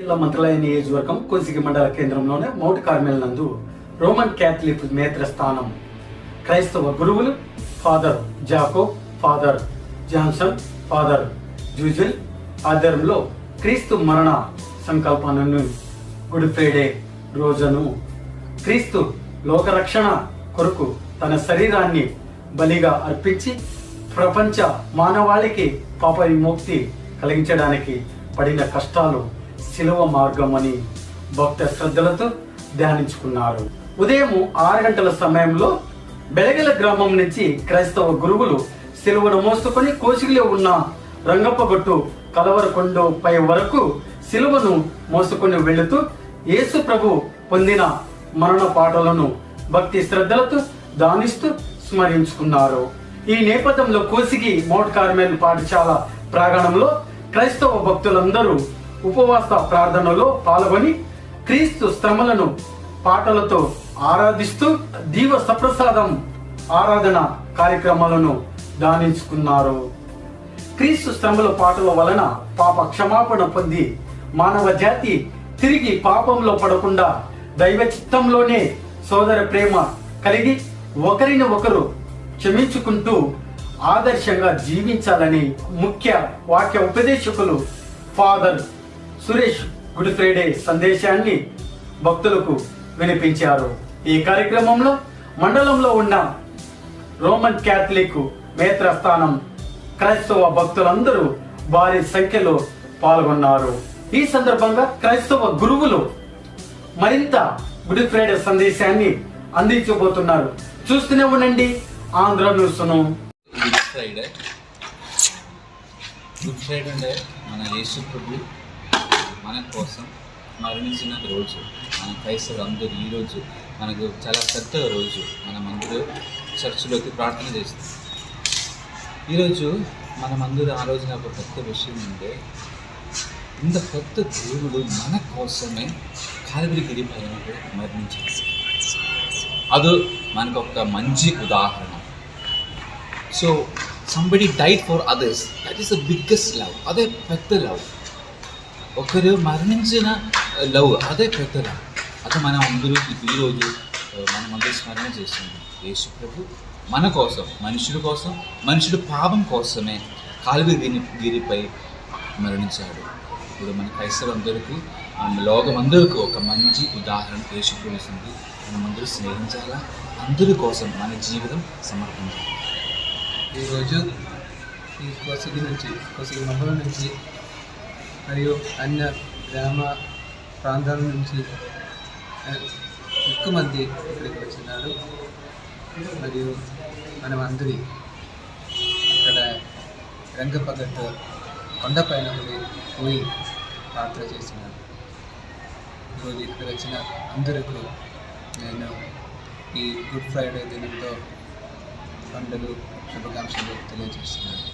జిల్లా మంత్రాలయ నియోజకవర్గం కోసిగి మండల కేంద్రంలోనే మౌంట్ కార్మెల్ నందు రోమన్ క్యాథలిక్ నేత్రస్థానం క్రైస్తవ గురువులు father Jaco father Johnson father జూజల్ ఆధ్వర్యంలో క్రీస్తు మరణ సంకల్పాలను గుడ్ ఫ్రైడే రోజును క్రీస్తు లోకరక్షణ కొరకు తన శరీరాన్ని బలిగా అర్పించి ప్రపంచ మానవాళికి పాప విముక్తి కలిగించడానికి పడిన కష్టాలు శిలువ మార్గం అని భక్త శ్రద్ధలతో ధ్యానించుకున్నారు. ఉదయం ఆరు గంటల సమయంలో బెలగల గ్రామం నుంచి క్రైస్తవ గురువులు శిలువను మోసుకొని కోసిగిలో ఉన్న రంగప్పగొట్టు కలవరకొండ పై వరకు శిలువను మోసుకొని వెళుతూ యేసు ప్రభు పొందిన మరణ పాటలను భక్తి శ్రద్ధలతో దానిస్తూ స్మరించుకున్నారు. ఈ నేపథ్యంలో కోసిగి మౌంట్ కార్మెల్ పాఠశాల ప్రాంగణంలో క్రైస్తవ భక్తులందరూ ఉపవాస ప్రార్థనలో పాల్గొని క్రీస్తు శ్రమలను పాటలతో ఆరాధిస్తూ దీవ సప్రసాదం ఆరాధన కార్యక్రమాలను దానించుకున్నారు క్రీస్తు శ్రమల పాటల వలన పాప క్షమాపణ పొంది మానవ జాతి తిరిగి పాపంలో పడకుండా దైవ చిత్తంలోనే సోదర ప్రేమ కలిగి ఒకరిని ఒకరు క్షమించుకుంటూ ఆదర్శంగా జీవించాలని ముఖ్య వాక్య ఉపదేశకులు ఫాదర్ సురేష్ గుడ్ ఫ్రైడే సందేశాన్ని భక్తులకు వినిపించారు. ఈ కార్యక్రమంలో మండలంలో ఉన్న రోమన్ క్యాథలిక్ మేత్రస్థానం క్రైస్తవ భక్తులందరూ భారీ సంఖ్యలో పాల్గొన్నారు. ఈ సందర్భంగా క్రైస్తవ గురువులు మరింత గుడ్ ఫ్రైడే సందేశాన్ని అందించబోతున్నారు. చూస్తూనే ఉండండి Andhra న్యూస్ను. Good Friday. Good Friday అంటే మన యేసు ప్రభు మన కోసం మరణించిన రోజు మన క్రైస్తవులు అందరూ ఈరోజు మనకు చాలా పెద్ద రోజు. మనం అందరూ చర్చిలోకి ప్రార్థన చేస్తాం. ఈరోజు మనం అందరూ ఆ రోజున ఒక పెద్ద విషయం ఉంటే ఇంత పెద్ద దేవుడు మన కోసమే కాలిబరి గిరి పైన మరణించాడు. అది మనకు ఒక మంచి ఉదాహరణ. So somebody died for others that is the biggest love అదే పెద్ద లవ్ ఒకరు మరణించిన లవ్ అదే పెద్దల. లవ్ అది మనం అందరూ ఈరోజు మనం అందరూ స్మరణ చేస్తుంది. యేసు ప్రభు మన కోసం మనుషుల కోసం మనుషుల పాపం కోసమే కాలువ గిరి గిరిపై మరణించాడు. ఇప్పుడు మన క్రైస్తవులందరికీ లోకం అందరికీ ఒక మంచి ఉదాహరణ యేసు ప్రభుస్తుంది మనం అందరూ స్నేహించాలా? అందరి కోసం మన జీవితం సమర్పించాలి? ఈరోజు ఈ కొసగి నుంచి కొసగి మహిళ నుంచి మరియు అన్య గ్రామ ప్రాంతాల నుంచి ఎక్కువ మంది ఇక్కడికి వచ్చినారు. మరియు మనం అందరి అక్కడ రంగపగట్టు కొండపైన పోయి పోయి పాత్ర చేసినారు. ఈరోజు ఇక్కడ వచ్చిన అందరికీ నేను ఈ గుడ్ ఫ్రైడే దినంతో పండుగ శుభాకాంక్షలు తెలియజేస్తున్నాను.